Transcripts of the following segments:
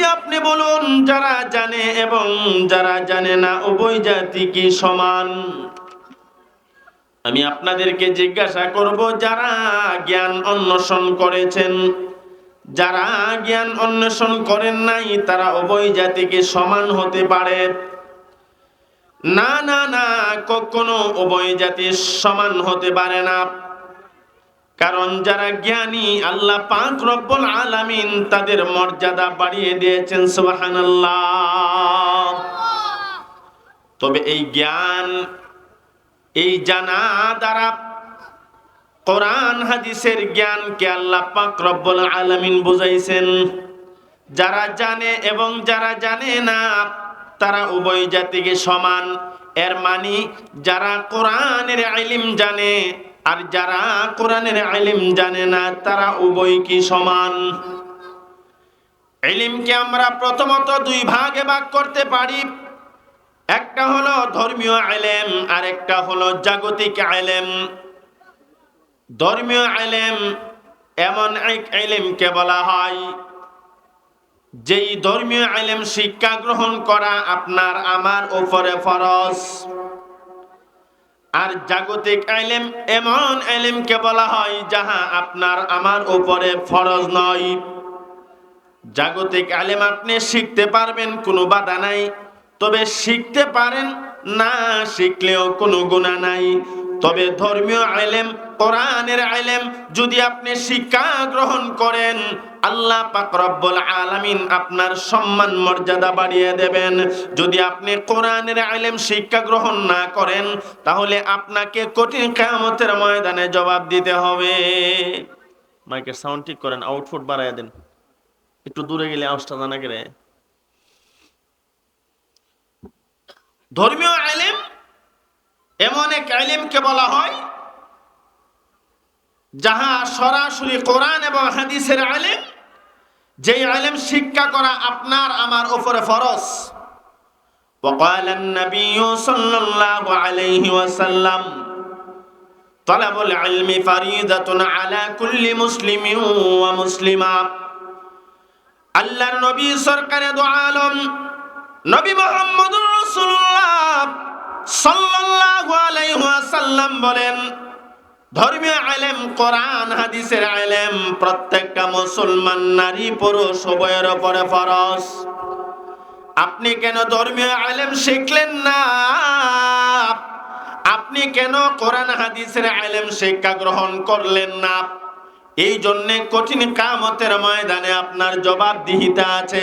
আপনি বলুন, যারা জানে এবং যারা জানে না, উভয় জাতি কি সমান? আমি আপনাদেরকে জিজ্ঞাসা করব, যারা জ্ঞান অন্বেষণ করেছেন, যারা জ্ঞান অন্বেষণ করেন নাই, তারা উভয় জাতিকে সমান হতে পারে? না না না, কখনো উভয় জাতি সমান হতে পারে না। কারণ যারা জ্ঞানী, আল্লাহ পাক রব্বুল আলামিন তাদের মর্যাদা বাড়িয়ে দিয়েছেন, সুবহানাল্লাহ। তবে এই জ্ঞান, এই জানা দ্বারা কোরআন হাদিসের জ্ঞানকে আল্লাহ পাক রব্বুল আলামিন বুঝাইছেন। যারা জানে এবং যারা জানে না, তারা উভয় জাতিকে সমান। এর মানে যারা কোরআনের ইলম জানে আর যারা কোরআনের ইলম জানে না, তারা উভয় কি সমান? ইলমকে আমরা প্রথমত দুই ভাগে ভাগ করতে পারি। একটা হলো ধর্মীয় আলেম আর একটা হলো জাগতিক আলেম। ধর্মীয় আলেম এমন এক আলেমকে বলা হয়, যেই ধর্মীয় আলেম শিক্ষা গ্রহণ করা আপনার, আমার উপরে ফরজ। আর জাগতিক আইলেম এমন আলেমকে বলা হয় যাহা আপনার আমার উপরে ফরজ নয়। জাগতিক আলেম আপনি শিখতে পারবেন, কোনো বাধা নাই। তবে শিখতে পারেন, না শিখলেও কোনো গুণা নাই। তবে ধর্মীয় আলেম কোরআনের আলেম যদি আপনি শিক্ষা গ্রহণ করেন আল্লাহ পাক রব্বুল আলামিন আপনার সম্মান মর্যাদা বাড়িয়ে দেবেন। যদি আপনি কোরআনের আলেম শিক্ষা গ্রহণ না করেন, তাহলে আপনাকে কঠিন কিয়ামতের ময়দানে জবাব দিতে হবে। মাইকের সাউন্ড ঠিক করেন, আউটপুট বাড়াইয়া দেন। একটু দূরে গেলে আওয়াজটা জানা গেলে। ধর্মীয় আলেম, এমন এক আলেমকে বলা হয় যাহা সরাসরি কোরআন এবং হাদিসের আলেম যেই আলেম শিক্ষা করা আপনার আমার উপরে ফরজ وقال النبي صلى الله عليه وسلم طلب العلم فريضة على كل مسلم ومسلمة আল্লাহর নবী সরকারে দো আলম নবী মোহাম্মদুর রাসূলুল্লাহ সাল্লাল্লাহু আলাইহি ওয়াসাল্লাম বলেন ধর্মীয় আলেম, কোরআন, হাদিসের আলেম, প্রত্যেকটা মুসলমান নারী, পুরুষ, উভয়ের উপরে ফরস আপনি কেন ধর্মীয় আলেম শিখলেন না? আপনি কেন কোরআন, হাদিসের আলেম শিক্ষা গ্রহণ করলেন না? এই জন্যে কঠিন কামতের ময়দানে আপনার জবাবদিহিতা আছে।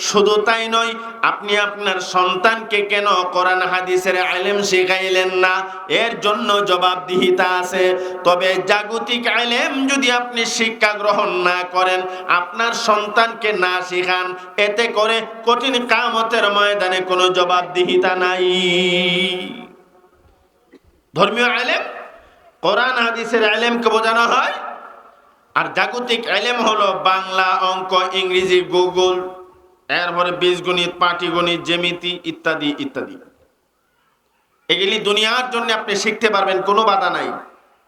শুধু তাই নয়, আপনি আপনার সন্তানকে কেন কোরআন হাদিসের আলেম শিখাইলেন না? এর জন্য জবাবদিহিতা আছে। তবে জাগতিক আলেম যদি আপনি শিক্ষা গ্রহণ না করেন, আপনার সন্তানকে না শিখান, এতে করে কঠিন কামতের ময়দানে কোনো জবাবদিহিতা নাই। ধর্মীয় আলেম, কোরআন হাদিসের আলেমকে বোঝানো হয়। আর জাগতিক এলেম হলো বাংলা, অঙ্ক, ইংরেজি, গুগল। এরপরে বীজগণিত পাটিগণিত জ্যামিতি ইত্যাদি ইত্যাদি। এগুলি দুনিয়ার জন্য আপনি শিখতে পারবেন, কোনো বাধা নাই।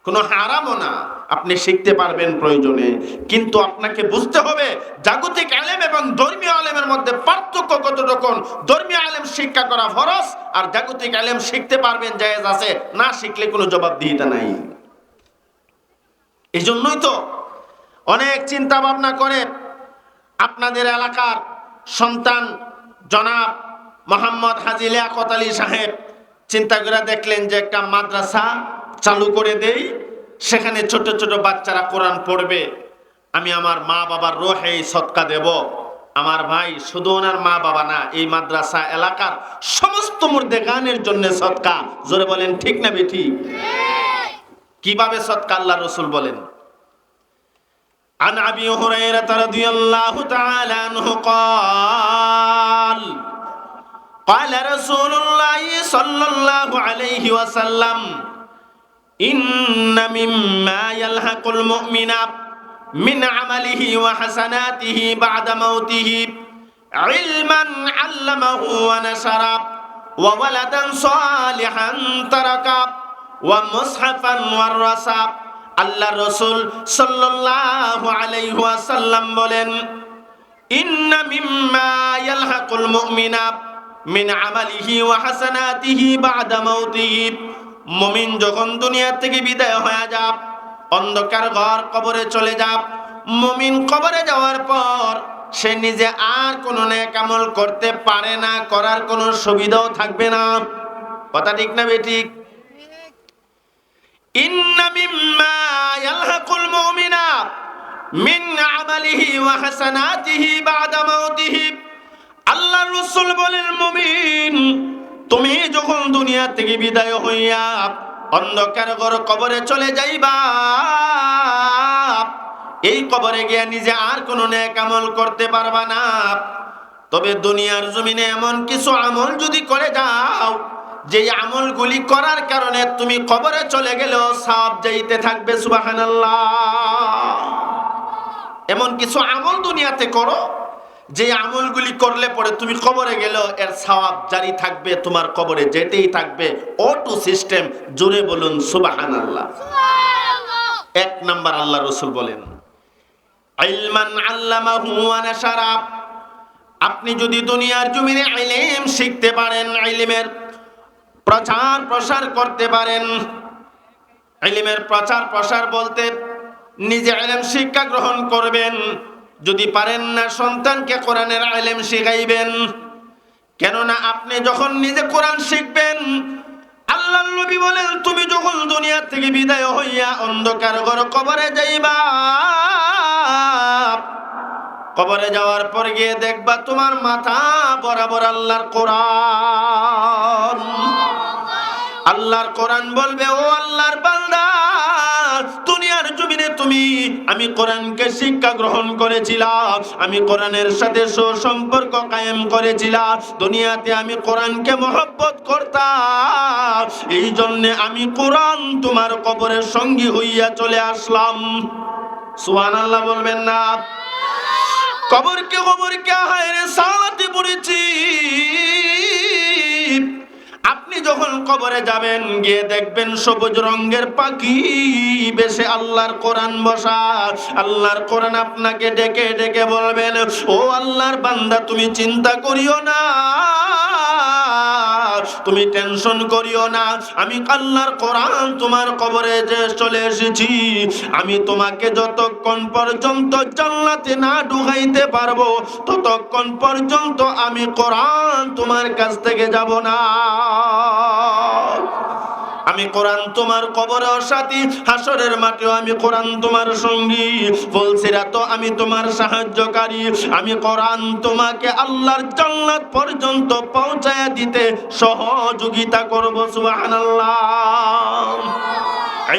কোনো হারামও না, আপনি শিখতে পারবেন প্রয়োজনে। কিন্তু আপনাকে বুঝতে হবে, জাগতিক আলেম এবং ধর্মীয় আলেমের মধ্যে পার্থক্য কত রকম ধর্মীয় আলেম শিক্ষা করা ফরজ, আর জাগতিক আলেম শিখতে পারবেন, জায়েজ আছে। না শিখলে কোনো জবাবদিহিতা নাই। এই জন্যই তো অনেক চিন্তা ভাবনা করে আপনাদের এলাকার সন্তান জনাব মোহাম্মদ হাজি লিয়াকত আলী সাহেব চিন্তা করে দেখলেন যে একটা মাদ্রাসা চালু করে দেই, সেখানে ছোট ছোট বাচ্চারা কোরআন পড়বে। আমি আমার মা বাবার রোহে সৎকা দেব। আমার ভাই শুধু ওনার মা বাবা না, এই মাদ্রাসা এলাকার সমস্ত মুর্দে গানের জন্য সৎকা। জোরে বলেন, ঠিক না বেঠি? কীভাবে সৎকা আল্লাহ রসুল বলেন? عن ابي هريره رضي الله تعالى عنه قال قال رسول الله صلى الله عليه وسلم ان مما يلحق المؤمن من عمله وحسناته بعد موته علما علمه ونشر وولدا صالحا ترك ومصحفا ورثه আল্লাহ রসুল সাল্লাল্লাহু আলাইহি ওয়াসাল্লাম বলেন, ইন্না মিম্মা ইয়ালহাকুল মুমিনা মিন আমালিহি ওয়া হাসানাতিহি বাদা মাউতিহি। মুমিন যখন দুনিয়া থেকে বিদায় হয়ে যাব অন্ধকার ঘর কবরে চলে যাব মুমিন কবরে যাওয়ার পর সে নিজে আর কোনো নেক আমল করতে পারে না, করার কোনো সুবিধাও থাকবে না। কথা ঠিক না বেঠিক ওয়া আল্লাহর রাসূল বলেন, মুমিন, তুমি যখন দুনিয়া থেকে বিদায় হইয়া অন্ধকার ঘর কবরে চলে যাইবা, এই কবরে গিয়া নিজে আর কোনো নেক আমল করতে পারবা না। তবে দুনিয়ার জমিনে এমন কিছু আমল যদি করে যাও যে আমলগুলি করার কারণে তুমি কবরে চলে গেলেও সব যাইতে থাকবে সুবহানাল্লাহ। এমন কিছু আমল দুনিয়াতে করো যে আমলগুলি করলে পরে তুমি কবরে গেল এর সওয়াব জারি থাকবে তোমার কবরে যেতেই থাকবে। অটো সিস্টেম জোরে বলুন সুবাহান আল্লাহ এক নাম্বার আল্লাহ রসুল বলেন ইলমান আল্লামাহু ওয়া নাশারা। আপনি যদি দুনিয়ার জমিনে আইলেম শিখতে পারেন ইলমের প্রচার প্রসার করতে পারেন। ইলমের প্রচার প্রসার বলতে নিজে ইলম শিক্ষা গ্রহণ করবেন। যদি পারেন না, সন্তানকে কোরআনের ইলম শিখাইবেন। কেননা আপনি যখন নিজে কোরআন শিখবেন আল্লাহ নবী বলেন, তুমি যখন দুনিয়া থেকে বিদায় হইয়া অন্ধকার ঘর কবরে যাইবা, কবরে যাওয়ার পর গিয়ে দেখবা তোমার মাথা বরাবর আল্লাহর কোরআন। আল্লাহর কোরআন বলবে, ও আল্লাহর বান্দা, দুনিয়ার জমিনে তুমি, আমি কোরআনকে শিক্ষা গ্রহণ করেছিলাম আমি কোরআনের সাথে সুসম্পর্ক কায়েম করেছিলাম দুনিয়াতে আমি কোরআনকে মহব্বত করতাম এই জন্যে আমি কোরআন তোমার কবরের সঙ্গী হইয়া চলে আসলাম। সুহান আল্লাহ বলবেন না। কবরকে কবরকে হায় রে সালাতে পড়েছি। যখন কবরে যাবেন, গিয়ে দেখবেন সবুজ রঙের পাখি বেশে আল্লাহর কোরআন বসা। আল্লাহর কোরআন আপনাকে ডেকে ডেকে বলবেন, ও আল্লাহর বান্দা, তুমি চিন্তা করিও না। তুমি টেনশন করিও না। আমি আল্লাহর কোরআন তোমার কবরে যে চলে এসেছি, আমি তোমাকে যতক্ষণ পর্যন্ত জান্নাতে না ঢুকাইতে পারব, ততক্ষণ পর্যন্ত আমি কোরআন তোমার কাছ থেকে যাব না। আমি কোরআন তোমার কবরেও সাথী হাসরের মাঠেও আমি কোরআন তোমার সঙ্গী। বলছিরা তো আমি তোমার সাহায্যকারী, আমি কোরআন তোমাকে আল্লাহর জান্নাত পর্যন্ত পৌঁছায় দিতে সহযোগিতা করব, সুবহানাল্লাহ।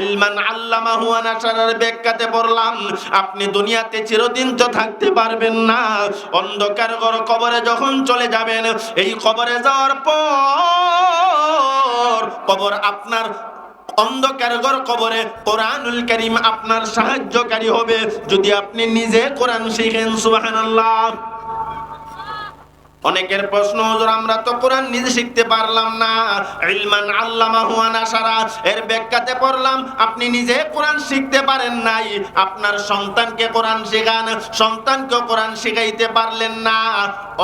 ইলমান আল্লামাহু ওয়া নাশারার ব্যাখ্যাতে পড়লাম, আপনি দুনিয়াতে চিরদিন তো থাকতে পারবেন না। অন্ধকার ঘর কবরে যখন চলে যাবেন, এই কবরে যাওয়ার পর কবর আপনার অন্ধকার ঘর কবরে কোরআনুল করিম আপনার সাহায্যকারী হবে। যদি আপনি নিজে কোরআন শিখেন অনেকের প্রশ্ন আমরা তো কোরআন নিজে শিখতে পারলাম না। ইলমান আল্লামাহু ওয়া নাশারা এর ব্যাখ্যাতে পড়লাম, আপনি নিজে কোরআন শিখতে পারেন নাই। আপনার সন্তানকে কোরআন শেখান সন্তানকে কোরআন শিখাইতে পারলেন না।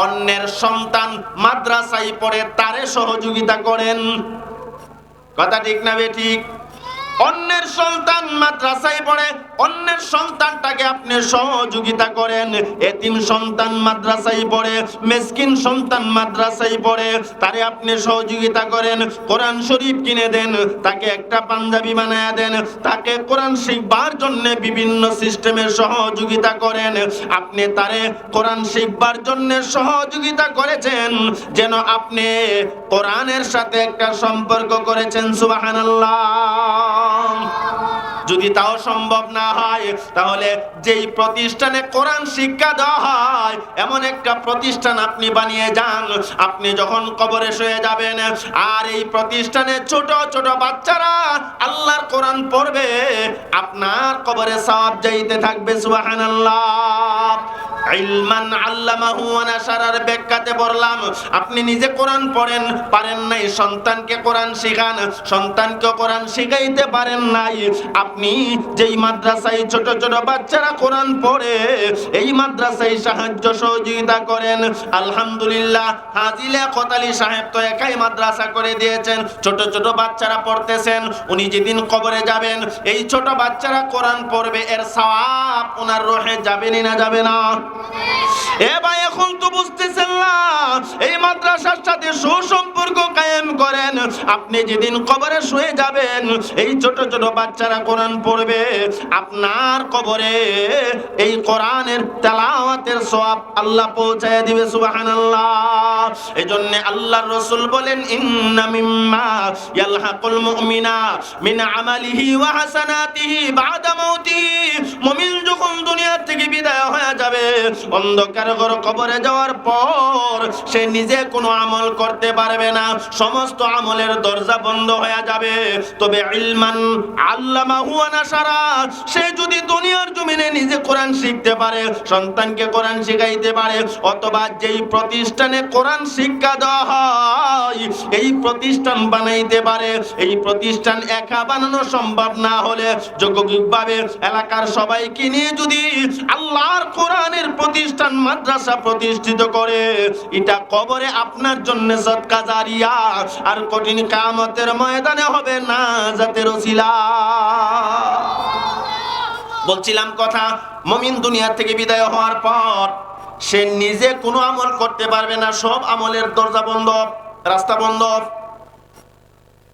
অন্যের সন্তান মাদ্রাসায় পড়ে, তারে সহযোগিতা করেন। কথা ঠিক না বে ঠিক। অন্যের সন্তান মাদ্রাসায় পড়ে, অন্যের সন্তানটাকে আপনি সহযোগিতা করেন। এতিম সন্তান মাদ্রাসায় পড়ে, মেসকিন সন্তান মাদ্রাসায় পড়ে, তারে আপনি সহযোগিতা করেন, কোরআন শরীফ কিনে দেন, তাকে একটা পাঞ্জাবি বানায় দেন, তাকে কোরআন শিখবার জন্য বিভিন্ন সিস্টেমের সহযোগিতা করেন। আপনি তারে কোরআন শিখবার জন্য সহযোগিতা করেছেন, যেন আপনি কোরআনের সাথে একটা সম্পর্ক করেছেন, সুবহানাল্লাহ। যদি তাও সম্ভব না হয়, তাহলে যেই প্রতিষ্ঠানে কোরআন শিক্ষা দেওয়া হয়, এমন একটা প্রতিষ্ঠান আপনি বানিয়ে যান। আপনি যখন কবরে শুয়ে যাবেন, আর এই প্রতিষ্ঠানে ছোট ছোট বাচ্চারা আল্লাহর কোরআন পড়বে, আপনার কবরে সব যাইতে থাকবে, সুবহানাল্লাহ। ইলমান আল্লামাহু ওয়া নাশারার ব্যাখ্যাতে বললাম, আপনি নিজে কোরআন পড়েন, পারেন নাই, সন্তানকে কোরআন শেখান সন্তানকে কোরআন শিখাইতে পারেন নাই, আপনি যেই মাদ্রাসায় ছোট ছোট বাচ্চারা কোরআন পড়ে, এই মাদ্রাসায় সাহায্য সহযোগিতা করেন। আলহামদুলিল্লাহ হাজিলে কোতালি সাহেব তো একাই মাদ্রাসা করে দিয়েছেন। ছোট ছোট বাচ্চারা পড়তেছেন, উনি যেদিন কবরে যাবেন, এই ছোট বাচ্চারা কোরআন পড়বে, এর সওয়াব ওনার রহে যাবেনই না, যাবে না। এ ভাই, এখন তো বুঝতেছেন না, এই মাদ্রাসার সাথে সুসম্পর্ক কায়েম করেন। আপনি যেদিন কবরে শুয়ে যাবেন, এই ছোট ছোট বাচ্চারা কোরআন পড়বে, আপনার কবরে এই কোরআনের তেলাওয়াতের সওয়াব আল্লাহ পৌঁছায় দিবে বলেন, ইন্না মিম্মা ইয়ালহাকুল মুমিনা মিন আমালিহি ওয়া হাসানাতিহি বাদা মুমিন যখন দুনিয়া থেকে বিদায় হয়ে যাবে, অন্ধকার ঘর কবরে যাওয়ার পর সে নিজে কোনো আমল করতে পারবে না। সমস্ত আমলের দরজা বন্ধ হয়ে যাবে। তবে ইলমান আল্লামাহু সে যদি দুনিয়ার জমিনে নিজে কোরআন শিখতে পারে, সন্তানকে কোরআন শিখাইতে পারে, অথবা যেই প্রতিষ্ঠানে কোরআন শিক্ষা দেওয়া হয়, এই প্রতিষ্ঠান বানাইতে পারে। এই প্রতিষ্ঠান একা বানানো সম্ভব না হলে যোগ্যভাবে এলাকার সবাইকে নিয়ে যদি আল্লাহর কোরআনের প্রতিষ্ঠান মাদ্রাসা প্রতিষ্ঠিত করে, এটা কবরে আপনার জন্য সৎকা জারিয়া, আর কঠিন কামতের ময়দানে হবে না যাতে রসিলা বলছিলাম কথা, মমিন দুনিয়া থেকে বিদায় হওয়ার পর সে নিজে কোনো আমল করতে পারবে না, সব আমলের দরজা বন্ধ, রাস্তা বন্ধ।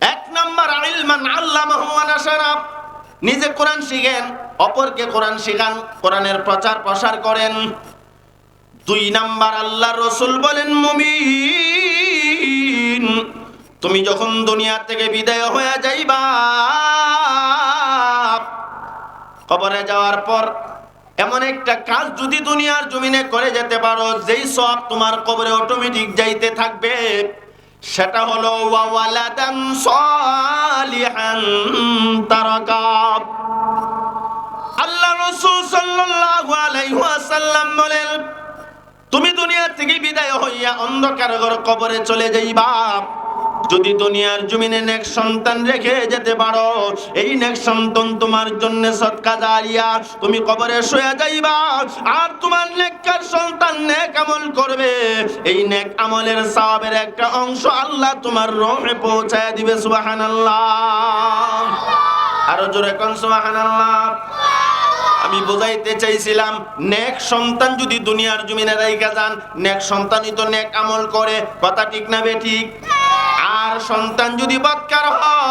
এক নাম্বার নিজে কোরআন শিখেন, অপরকে কোরআন শিখান, কোরআনের প্রচার প্রসার করেন। দুই নাম্বার আল্লাহ রসুল বলেন, মুমিন, তুমি যখন দুনিয়া থেকে বিদায় হয়ে যাইবা কবরে যাওয়ার পর এমন একটা কাজ যদি দুনিয়ার জমিনে করে যেতে পারো, যেই সব তোমার কবরে অটোমেটিক যাইতে থাকবে, সেটা হলো আল্লাহ রাসূল সাল্লাল্লাহু বলেন, তুমি দুনিয়া থেকে বিদায় হইয়া অন্ধকার কবরে চলে যাইবা। যদি দুনিয়ার জমিনে নেক সন্তান রেখে যেতে পারো, এই নেক সন্তান তোমার জন্য সৎকা জারিয়া তুমি কবরে শুয়ে যাইবা। আর তোমার নেককার সন্তান নেক আমল করবে। এই নেক আমলের সওয়াবের একটা অংশ আল্লাহ তোমার রহে পৌঁছায় দিবে, সুবহানাল্লাহ। আরও জোরে কোন, সুবহানাল্লাহ। আমি বোঝাইতে চাইছিলাম, নেক সন্তান যদি দুনিয়ার জমিনে রাইকা যান, নেক সন্তানই তো নেক আমল করে। কথা ঠিক না বে ঠিক? আর সন্তান যদি বৎকার হয়,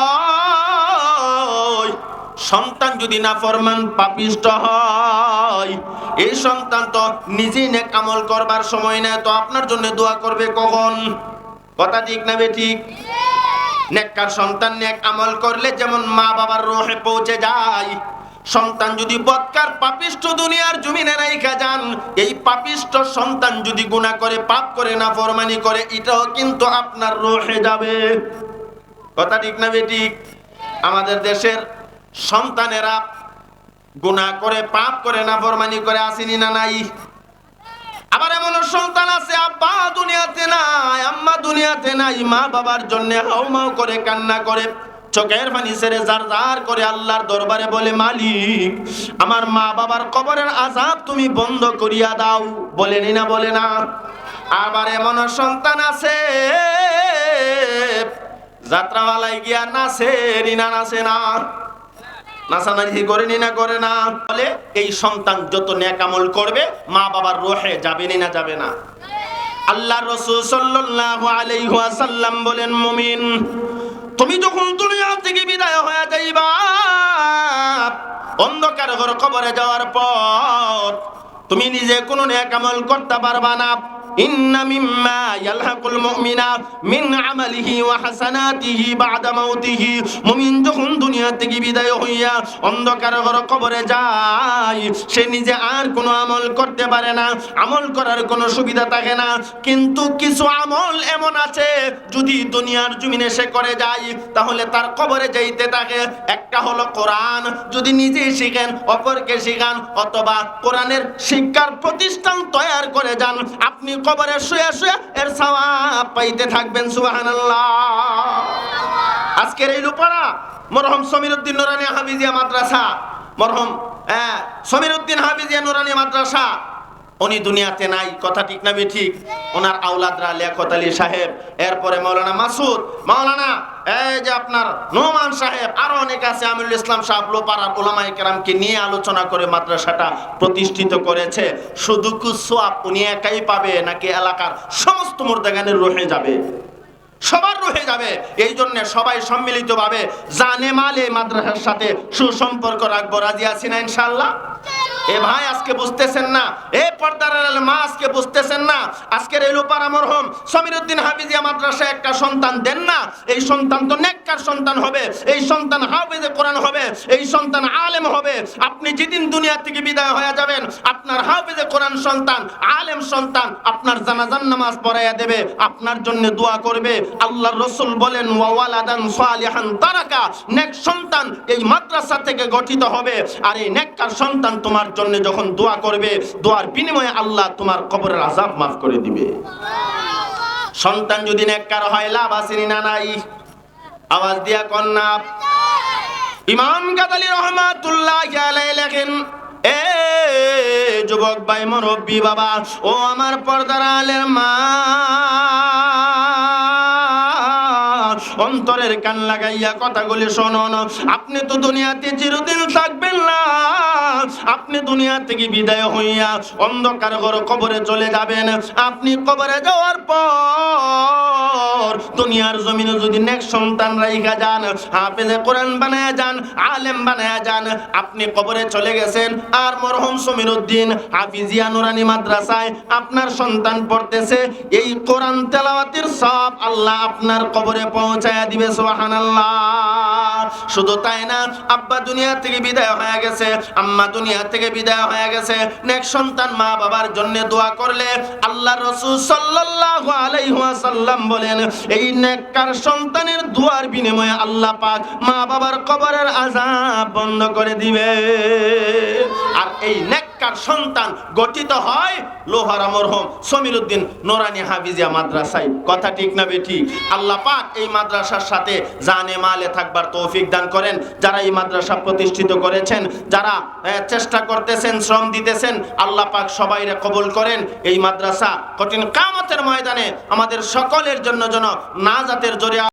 সন্তান যদি না ফরমান পাপিষ্ট হয়, এই সন্তান তো নিজেই নেক আমল করবার সময় নেয় তো আপনার জন্য দোয়া করবে কখন? কথা ঠিক না বে ঠিক? নেককার সন্তান নেক আমল করলে যেমন মা বাবার রোহে পৌঁছে যায় সন্তান যদি বৎকার পাপিষ্ট দুনিয়ার জমিনে রাইখা যান, এই পাপিষ্ট সন্তান যদি গুনাহ করে, পাপ করে না ফরমানি করে, এটাও কিন্তু আপনার রোহে যাবে। কথা ঠিক না বেঠিক আমাদের দেশের সন্তানেরা গুনাহ করে, পাপ করে না ফরমানি করে, আসেনি না নাই? আবার এমন সন্তান আছে, আব্বা দুনিয়াতে নাই, আম্মা দুনিয়াতে নাই, মা বাবার জন্য হাউমাউ করে, কান্না করে। চোখের পানি ছেড়ে জার জার করে আল্লাহর দরবারে বলে, মালিক, আমার মা বাবার কবরের আজাব তুমি বন্ধ করিয়া দাও। বলেনি না, বলে না। আবার এমন সন্তান আছে, যাত্রাওয়ালায় গিয়া নাচে, রিনা নাচে না। নাচানাচি করেনি না করে না। বলে, এই সন্তান যত ন্যাকামল করবে মা বাবার রোহে যাবে না যাবে না। আল্লাহ রসুল সাল্লাল্লাহু আলাইহি ওয়াসাল্লাম বলেন, মুমিন তুমি যখন দুনিয়া থেকে বিদায় হয়ে যাইবা, অন্ধকার ঘর কবরে যাওয়ার পর তুমি নিজে কোনো নেক আমল করতে পারবা না। ইন্না মিম্মা ইয়ালহাকুল মুমিনা মিন আমালিহি ওয়া হাসানাতিহি বাদা মাউতিহি। মুমিন যখন দুনিয়া থেকে বিদায় হইয়া অন্ধকার ঘর কবরে যায়, সে নিজে আর কোনো আমল করতে পারে না, আমল করার কোনো সুবিধা থাকে না। কিন্তু কিছু আমল এমন আছে, যদি দুনিয়ার জমিনে সে করে যায়, তাহলে তার কবরে যাইতে থাকে। একটা হলো কোরআন, যদি নিজে শিখেন, অপরকে শিখান, অথবা কোরআনের শিক্ষার প্রতিষ্ঠান তৈরি করে যান, আপনি কবরে শুয়ে শুয়ে এর সওয়াব পাইতে থাকবেন, সুবহানাল্লাহ। আজকের এই লুপাড়া মরহম সমীর উদ্দিন নুরানি হাফিজিয়া মাদ্রাসা, মরহম হ্যাঁ সমীর উদ্দিন হাফিজিয়া নুরানি মাদ্রাসা উনি দুনিয়াতে নাই, কথা ঠিক না ঠিক? ওনার আউলাদরা লিয়াকত আলী সাহেব, এরপরে মৌলানা মাসুদ, মৌলানা, এই যে আপনার নোমান সাহেব, আরও অনেক আছে, আমিরুল ইসলাম সাহেব, লোপাড়ার ওলামাই কেরামকে নিয়ে আলোচনা করে মাদ্রাসাটা প্রতিষ্ঠিত করেছে। শুধু কুসোয়াব উনি একাই পাবে, নাকি এলাকার সমস্ত মুর্দাগানের রহে যাবে? সবার রয়ে যাবে। এই জন্য সবাই সম্মিলিতভাবে জানে মালে মাদ্রাসার সাথে সুসম্পর্ক রাখব। রাজি আছি না ইনশাল্লাহ এ ভাই আজকে বুঝতেছেন না। এ পর্দার মা আজকে বুঝতেছেন না। আজকের এই লোপারা মরহম সমীর উদ্দিন হাফিজিয়া মাদ্রাসায় একটা সন্তান দেন না। এই সন্তান তো নেককার সন্তান হবে। এই সন্তান হাফিজে কোরআন হবে। এই সন্তান আলেম হবে। আপনি যেদিন দুনিয়া থেকে বিদায় হয়ে যাবেন, আপনার হাফিজে কোরআন সন্তান, আলেম সন্তান আপনার জানাজান নামাজ পড়াইয়া দেবে, আপনার জন্য দোয়া করবে। আল্লাহর রসুল বলেন ওয়ালাদান সালিহান তারাকা। নেক সন্তান এই মাদ্রাসা থেকে গঠিত হবে। আর এই নেককার সন্তান তোমার জন্য যখন দোয়া করবে, দোয়ার বিনিময়ে আল্লাহ তোমার কবরের আযাব মাফ করে দিবে। সন্তান যদি নেককার হয়, লাভ আসেনি না নাই? আওয়াজ দিয়া কন্যা ইমাম গাদালি রহমাতুল্লাহ আলাইহি লেখেন, এ যুবক ভাই, মুরব্বী বাবা, ও আমার পর্দার আলের মা অন্তরের কান লাগাইয়া কথাগুলি শোনন। আপনি তো দুনিয়াতে চিরদিন থাকবেন না। আপনি দুনিয়া থেকে বিদায় হইয়া অন্ধকার ঘর কবরে চলে যাবেন। আপনি কবরে যাওয়ার পর দুনিয়ার জমিনে যদি নেক্সট সন্তান রাইখা যান, হাফেজে কোরআন বানায়া যান, আলেম বানায়া যান, আপনি কবরে চলে গেছেন। আর মরহম সমীর উদ্দিন হাফিজিয়া নুরানি মাদ্রাসায় আপনার সন্তান পড়তেছে। এই কোরআন তেলাওয়াতের সব আল্লাহ আপনার কবরে পৌঁছায়া দিবে, সুবহানাল্লাহ। শুধু তাই না, আব্বা দুনিয়া থেকে বিদায় হয়ে গেছে, আম্মা দুনিয়া থেকে বিদায় হয়ে গেছে। নেক সন্তান মা বাবার জন্য দোয়া করলে আল্লাহ রসুল সাল্লাল্লাহু আলাইহি ওয়াসাল্লাম বলেন, এই নেককার সন্তানের দোয়ার বিনিময়ে আল্লাহ পাক মা বাবার কবরের আযাব বন্ধ করে দিবে। আর এই নেককার সন্তান গঠিত হয়? লোহারা মরহম সমীর উদ্দিন নোরানি হাফিজিয়া মাদ্রাসায়। কথা ঠিক না বেঠিক আল্লাহ পাক এই মাদ্রাসার সাথে জানে মালে থাকবার তৌফিক দান করেন। যারা এই মাদ্রাসা প্রতিষ্ঠিত করেছেন, যারা চেষ্টা করতেছেন, শ্রম দিতেছেন, আল্লাহ পাক সবাইরে কবুল করেন। এই মাদ্রাসা কঠিন কামতের ময়দানে আমাদের সকলের জন্য যেন না জাতের জোরে